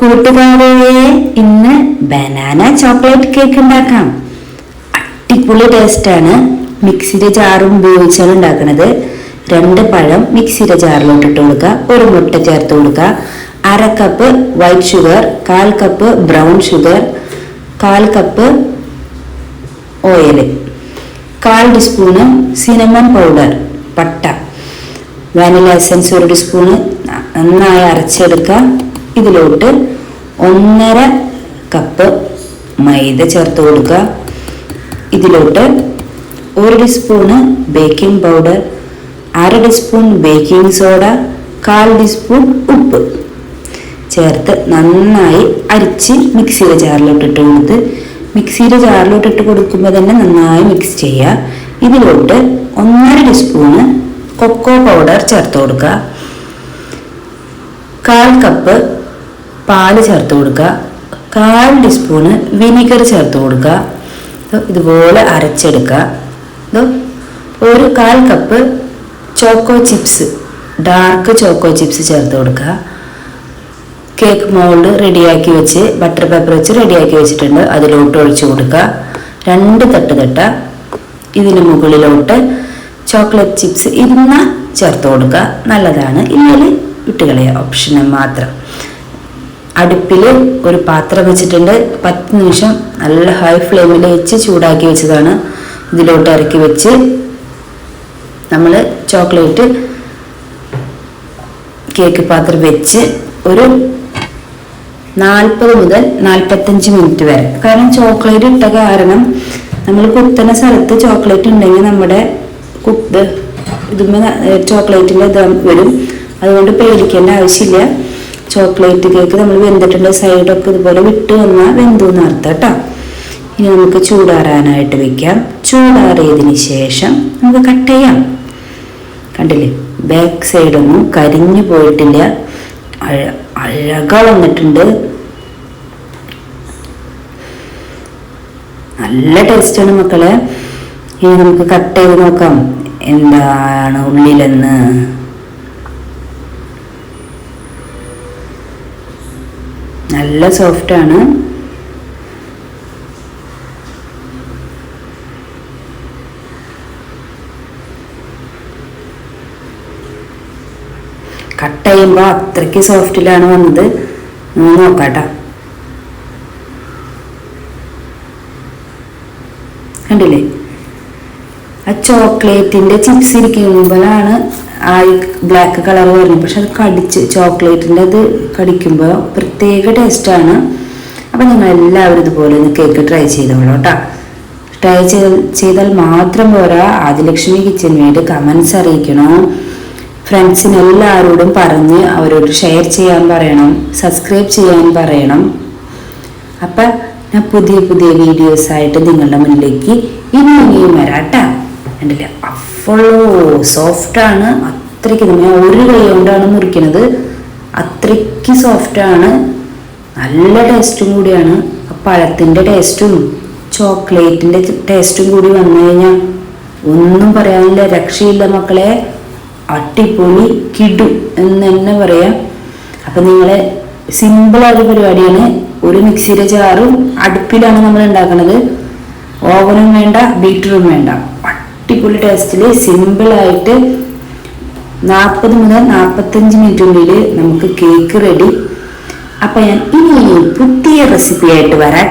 കൂട്ടുകാരെ ഇന്ന് banana chocolate cake ഉണ്ടാക്കാം. അടിപൊളി ടേസ്റ്റാണ് മിക്സിയുടെ ജാറും ഉപയോഗിച്ചാണ് ഉണ്ടാക്കുന്നത്. രണ്ട് പഴം മിക്സിയുടെ ജാറിലോട്ട് ഇട്ട് കൊടുക്കുക. ഒരു മുട്ട ചേർത്ത് കൊടുക്കുക. അര കപ്പ് വൈറ്റ് ഷുഗർ കാൽ കപ്പ് ബ്രൗൺ ഷുഗർ കാൽ കപ്പ് ഓയിൽ കാൽ ടീസ്പൂണ് സിനമൺ പൗഡർ പട്ട. വാനില എസൻസ് ഒരു ടീസ്പൂണ് നന്നായി അരച്ചെടുക്കുക. ഇതിലോട്ട് ഒന്നര കപ്പ് മൈദ ചേർത്ത് കൊടുക്കുക. ഇതിലോട്ട് ഒരു ടീസ്പൂണ് ബേക്കിംഗ് പൗഡർ അര ടീസ്പൂൺ ബേക്കിംഗ് സോഡ കാൽ ടീസ്പൂൺ ഉപ്പ്. ചേർത്ത് നന്നായി അരിച്ച് മിക്സിയുടെ ജാറിലോട്ട് ഇട്ട് കൊടുത്ത് മിക്സിയുടെ ജാറിലോട്ട് ഇട്ട് കൊടുക്കുമ്പോൾ തന്നെ നന്നായി മിക്സ് ചെയ്യുക. ഇതിലോട്ട് ഒന്നര ടീസ്പൂണ് കൊക്കോ പൗഡർ ചേർത്ത് കൊടുക്കുക. കാൽ കപ്പ് പാൽ ചേർത്ത് കൊടുക്കുക. കാൽ ടീസ്പൂണ് വിനീഗർ ചേർത്ത് കൊടുക്കുക. ഇതുപോലെ അരച്ചെടുക്കുക. ഒരു കാൽ cup choco chips dark choco chips ചേർത്ത് കൊടുക്കുക. കേക്ക് മോൾഡ് റെഡിയാക്കി വെച്ച് ബട്ടർ പേപ്പർ വെച്ച് റെഡിയാക്കി വെച്ചിട്ടുണ്ട്. അതിലോട്ട് ഒഴിച്ചു കൊടുക്കുക. രണ്ട് തട്ട് തട്ട ഇതിന് മുകളിലോട്ട് ചോക്ലേറ്റ് ചിപ്സ് ഇരുന്ന ചേർത്ത് കൊടുക്കുക. നല്ലതാണ്. ഇല്ലെങ്കിൽ വിട്ടുകളയുക ഓപ്ഷന് മാത്രം. അടുപ്പിൽ ഒരു പാത്രം വെച്ചിട്ടുണ്ട്. പത്ത് നിമിഷം നല്ല ഹൈ ഫ്ലെയിമിൽ വെച്ച് ചൂടാക്കി വെച്ചതാണ്. ഇതിലോട്ട് ഇറക്കി വെച്ച് നമ്മൾ ചോക്ലേറ്റ് കേക്ക് പാത്രം വെച്ച് ഒരു നാൽപ്പത് മുതൽ നാൽപ്പത്തഞ്ച് മിനിറ്റ് വരെ. കാരണം ചോക്ലേറ്റ് ഇട്ട കാരണം നമ്മൾ കുത്തുന്ന സ്ഥലത്ത് ചോക്ലേറ്റ് ഉണ്ടെങ്കിൽ നമ്മുടെ കുത്ത് ഇതുമ്മ ചോക്ലേറ്റിന്റെ ഇത് വരും. അതുകൊണ്ട് പേടിക്കേണ്ട ആവശ്യമില്ല. ചോക്ലേറ്റ് കേക്ക് നമ്മൾ വെന്തിട്ടുണ്ട്. സൈഡൊക്കെ ഇതുപോലെ വിട്ട് വന്നാൽ വെന്തു എന്ന് അർത്ഥം കേട്ടോ. ഇനി നമുക്ക് ചൂടാറാനായിട്ട് വെക്കാം. ചൂടാറിയതിന് ശേഷം നമുക്ക് കട്ട് ചെയ്യാം. കണ്ടില്ലേ? ബാക്ക് സൈഡൊന്നും കരിഞ്ഞു പോയിട്ടില്ല. അഴ അഴക വന്നിട്ടുണ്ട്. നല്ല ടേസ്റ്റാണ് മക്കളെ. ഇനി നമുക്ക് കട്ട് ചെയ്ത് നോക്കാം. എന്താണ് ഉള്ളിലെന്ന്. നല്ല സോഫ്റ്റ് ആണ്. കട്ട് ചെയ്യുമ്പോൾ അത്രയ്ക്ക് സോഫ്റ്റിലാണ് വന്നത്. നോക്കാട്ടോ. കണ്ടില്ലേ? ആ ചോക്ലേറ്റിന്റെ ചിപ്സ് ഇരിക്കുമ്പോഴാണ് ആ ബ്ലാക്ക് കളർ വരുന്നത്. പക്ഷെ അത് കടിച്ച് ചോക്ലേറ്റിന്റെ അത് കടിക്കുമ്പോൾ പ്രത്യേക ടേസ്റ്റാണ്. അപ്പം നിങ്ങൾ എല്ലാവരും ഇതുപോലെ ഒന്ന് കേക്ക് ട്രൈ ചെയ്തോളൂ കേട്ടോ ട്രൈ ചെയ്ത് ചെയ്താൽ മാത്രം പോരാ. ആദിലക്ഷ്മി കിച്ചൻ വീട് കമൻസ് അറിയിക്കണം? ഫ്രണ്ട്സിന് എല്ലാവരോടും പറഞ്ഞ് അവരോട് ഷെയർ ചെയ്യാൻ പറയണം. സബ്സ്ക്രൈബ് ചെയ്യാൻ പറയണം. അപ്പം ഞാൻ പുതിയ പുതിയ വീഡിയോസ് ആയിട്ട് നിങ്ങളുടെ മുന്നിലേക്ക് ഇനി ഇനിയും വരാട്ടാ കണ്ടില്ല? അഫളോ സോഫ്റ്റാണ് അത്രയ്ക്ക് ഞാൻ ഒരു കൈ കൊണ്ടാണ് മുറിക്കുന്നത് അത്രയ്ക്ക് സോഫ്റ്റാണ് നല്ല ടേസ്റ്റും കൂടിയാണ്. പഴത്തിന്റെ ടേസ്റ്റും ചോക്ലേറ്റിന്റെ ടേസ്റ്റും കൂടി വന്നു കഴിഞ്ഞാൽ ഒന്നും പറയാനില്ല. രക്ഷയില്ല മക്കളെ. അടിപൊളി കിടു എന്ന് തന്നെ പറയാം. അപ്പം നിങ്ങൾ സിമ്പിളായ പരിപാടിയാണ്. ഒരു മിക്സിയുടെ ചാറും അടുപ്പിലാണ് നമ്മൾ ഉണ്ടാക്കുന്നത് ഓവനും വേണ്ട ബീറ്ററും വേണ്ട. അടിപൊളി ടേസ്റ്റിൽ സിമ്പിളായിട്ട് നാൽപ്പത് മുതൽ നാൽപ്പത്തഞ്ച് മിനിറ്റിനുള്ളിൽ നമുക്ക് കേക്ക് റെഡി അപ്പം ഞാൻ ഇനി പുതിയ റെസിപ്പി ആയിട്ട് വരാം.